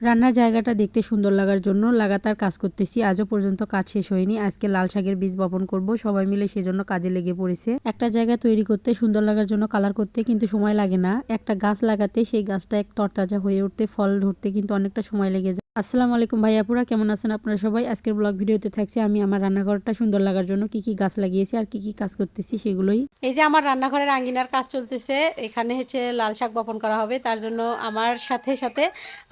রান্নার জায়গাটা দেখতে সুন্দর লাগার জন্য লাগাতার কাজ করতেছি। আজও পর্যন্ত কাজ শেষ হয়নি। আজকে লাল শাকের বীজ বপন করব। সবাই মিলে সেজন্য কাজে লেগে পড়েছে। একটা জায়গা তৈরি করতে, সুন্দর লাগার জন্য কালার করতে কিন্তু সময় লাগে না। একটা গাছ লাগাতে, সেই গাছটা এক তরতাজা হয়ে উঠতে, ফল ধরতে কিন্তু অনেকটা সময় লেগে যায়। আসসালামু আলাইকুম ভাইয়াপুরা কেমন আছেন আপনারা সবাই? আজকের ব্লগ ভিডিওতে থাকছি আমি আমার রান্নাঘরটা সুন্দর লাগার জন্য কি কি গাছ লাগিয়েছি আর কি কি কাজ করতেছি সেগুলোই। এই যে আমার রান্নাঘরের আঙ্গিনার কাজ চলতেছে, এখানে হচ্ছে লাল শাক বপন করা হবে, তার জন্য আমার সাথে সাথে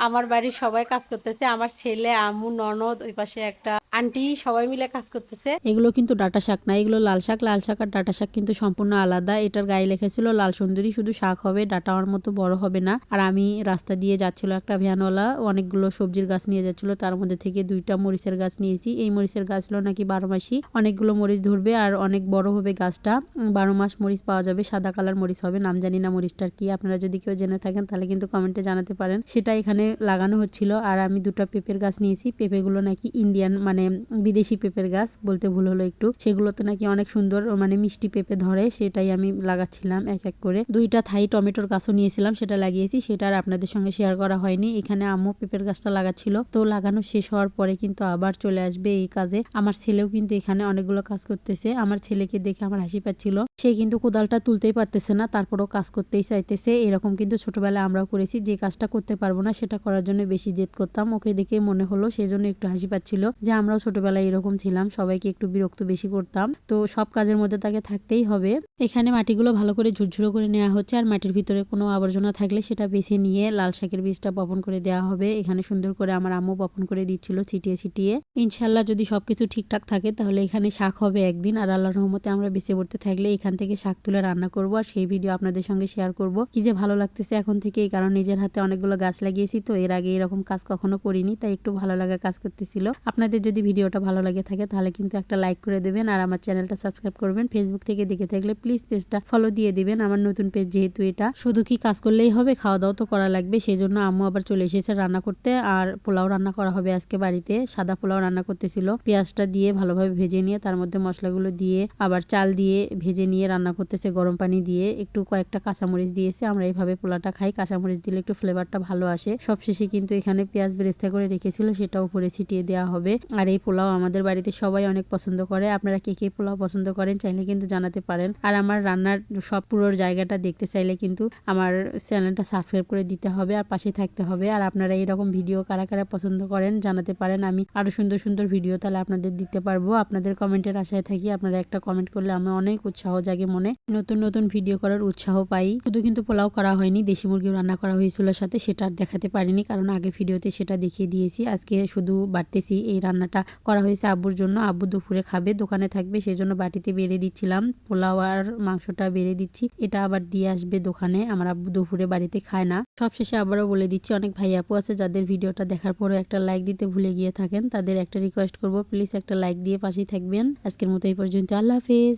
আমার বাড়ির সবাই কাজ করতেছে, আমার ছেলে আমু ননদ, ওই পাশে একটা আন্টি সবাই মিলে কাজ করতেছে। এগুলো কিন্তু ডাটা শাক না, এগুলো লাল শাক। লাল শাক আর ডাটা শাক কিন্তু সম্পূর্ণ আলাদা। এটার গায়ে লেখা লাল সুন্দরী শুধু শাক হবে ডাটাওয়ার মতো বড় হবে না। আর আমি রাস্তা দিয়ে যাচ্ছিল একটা ভ্যানওয়ালা, অনেকগুলো সবজির গাছ নিয়ে যাচ্ছিল। তার মধ্যে থেকে দুইটা মরিচের গাছ নিয়েছি। এই মরিচের গাছগুলো নাকি বারো মাসই অনেকগুলো মরিচ ধরবে আর অনেক বড় হবে গাছটা। বারো মাস মরিচ পাওয়া যাবে, সাদা কালার মরিচ হবে। নাম জানি না মরিচটার কি। আপনারা যদি কেউ জেনে থাকেন, তাহলে কিন্তু কমেন্টে জানাতে পারেন। সেটা এখানে লাগানো হচ্ছিল আর আমি দুটা পেঁপের গাছ নিয়েছি। পেঁপেগুলো নাকি ইন্ডিয়ান মানে বিদেশি পেঁপের গাছ বলতে ভুল হলো একটু। সেগুলোতে নাকি অনেক সুন্দর মানে মিষ্টি পেঁপে ধরে, সেটাই আমি লাগাচ্ছিলাম এক এক করে। দুইটা থাই টমেটোর গাছও নিয়েছিলাম, সেটা লাগিয়েছি, সেটা আর আপনাদের সঙ্গে শেয়ার করা হয়নি। এখানে আম্মু পেঁপের গাছটা লাগাচ্ছিল। তো লাগানো শেষ হওয়ার পরে কিন্তু আবার চলে আসবে এই কাজে। আমার ছেলেও কিন্তু এখানে অনেকগুলো কাজ করতেছে। আমার ছেলেকে দেখে আমার হাসি পাচ্ছিল। সে কিন্তু কোদালটা তুলতেই পারতেছে না, তারপরও কাজ করতেই চাইতেছে। এরকম কিন্তু ছোটবেলায় আমরাও করেছি। যে কাজটা করতে পারব না, সেটা করার জন্য বেশি জেদ করতাম। ওকে দেখে মনে হলো, সেজন্য একটু হাসি পাচ্ছিল। যে আমরাও ছোটবেলায় এরকম ছিলাম, সবাইকে একটু বিরক্ত বেশি করতাম। তো সব কাজের মধ্যে তাকে থাকতেই হবে। এখানে মাটিগুলো ভালো করে ঝুরঝুরো করে নেওয়া হচ্ছে, আর মাটির ভিতরে কোনো আবর্জনা থাকলে সেটা বেছে নিয়ে লাল শাকের বীজটা বপন করে দেওয়া হবে। এখানে সুন্দর করে আমার আম্মু বপন করে দিচ্ছিল ছিটিয়ে ছিটিয়ে। ইনশাল্লাহ যদি সবকিছু ঠিকঠাক থাকে, তাহলে এখানে শাক হবে একদিন। আর আল্লাহ রহমতে আমরা বেঁচে পড়তে থাকলে এখান থেকে শাক তুলে রান্না করব, আর সেই ভিডিও আপনাদের সঙ্গে শেয়ার করব। কি যে ভালো লাগতেছে এখন থেকে কারণ নিজের হাতে অনেকগুলো গাছ লাগিয়েছি, তো এর আগে এরকম কাজ কখনো করিনি, তাই একটু ভালো লাগা কাজ করতেছিল। আপনাদের যদি ভিডিওটা ভালো লাগে থাকে, তাহলে কিন্তু একটা লাইক করে দেবেন আর আমার চ্যানেলটা সাবস্ক্রাইব করবেন। ফেসবুক থেকে দেখে থাকলে প্লিজ পেজটা ফলো দিয়ে দিবেন। আমার নতুন পেজ যেহেতু এটা, শুধু কি কাজ করলেই হবে? খাওয়া দাওয়া তো করা লাগবে সেই জন্য আম্মু আবার চলে এসেছে রান্না করতে। আর পোলাও রান্না করা হবে আজকে বাড়িতে। সাদা পোলাও রান্না করতেছিল। পেঁয়াজটা দিয়ে ভালোভাবে ভেজে নিয়ে, তার মধ্যে মশলাগুলো দিয়ে আবার চাল দিয়ে ভেজে নিয়ে রান্না করতেছে গরম পানি দিয়ে। একটু কয়েকটা কাঁচামরিচ দিয়েছে, আমরা এইভাবে পোলাটা খাই। কাঁচামরিচ দিলে একটু ফ্লেভারটা ভালো আসে। সবশেষে কিন্তু এখানে পেঁয়াজ বেরেস্তা করে রেখেছিল, সেটা উপরে ছিটিয়ে দেওয়া হবে। আর এই পোলাও আমাদের বাড়িতে সবাই অনেক পছন্দ করে। আপনারা কে কে পোলাও পছন্দ করেন চাইলে কিন্তু জানাতে পারেন। আর আমার রান্নার সব পুরো জায়গাটা দেখতে চাইলে কিন্তু আমার চ্যানেলটা সাবস্ক্রাইব করে দিতে হবে আর পাশে থাকতে হবে। আর আপনারা এইরকম ভিডিও কারা কারা পছন্দ করেন জানাতে পারেন। আমি আরও সুন্দর সুন্দর ভিডিও তাহলে আপনাদের দিতে পারব। আপনাদের কমেন্টের আশায় থাকি আপনারা একটা কমেন্ট করলে আমি অনেক উৎসাহ জাগে মনে। নতুন নতুন ভিডিও করার উৎসাহ পাই। শুধু কিন্তু পোলাও করা হয়নি, দেশি মুরগিও রান্না করা হয়েছিল সাথে, সেটা আর দেখাতে পারিনি। কারণ আগের ভিডিওতে সেটা দেখিয়ে দিয়েছি। আজকে শুধু বাড়তেছি এই রান্নাটা। করা হয়েছে আব্বুর জন্য। আব্বু দুপুরে খাবে, দোকানে থাকবে, সেজন্য বাটিতে বেড়ে দিচ্ছিলাম। পোলাও আর মাংসটা বেড়ে দিচ্ছি। এটা আবার দিয়ে আসবে দোকানে। আমার আব্বু দুপুরে বাড়িতে খায় না। সবশেষে আবারও বলে দিচ্ছি, অনেক ভাই আপু আছে যাদের ভিডিওটা দেখার পরও একটা লাইক দিতে ভুলে গিয়ে থাকেন। তাদের একটা রিকোয়েস্ট করব প্লিজ একটা লাইক দিয়ে পাশেই থাকবেন। আজকের মতো এই পর্যন্ত। আল্লাহ হাফেজ।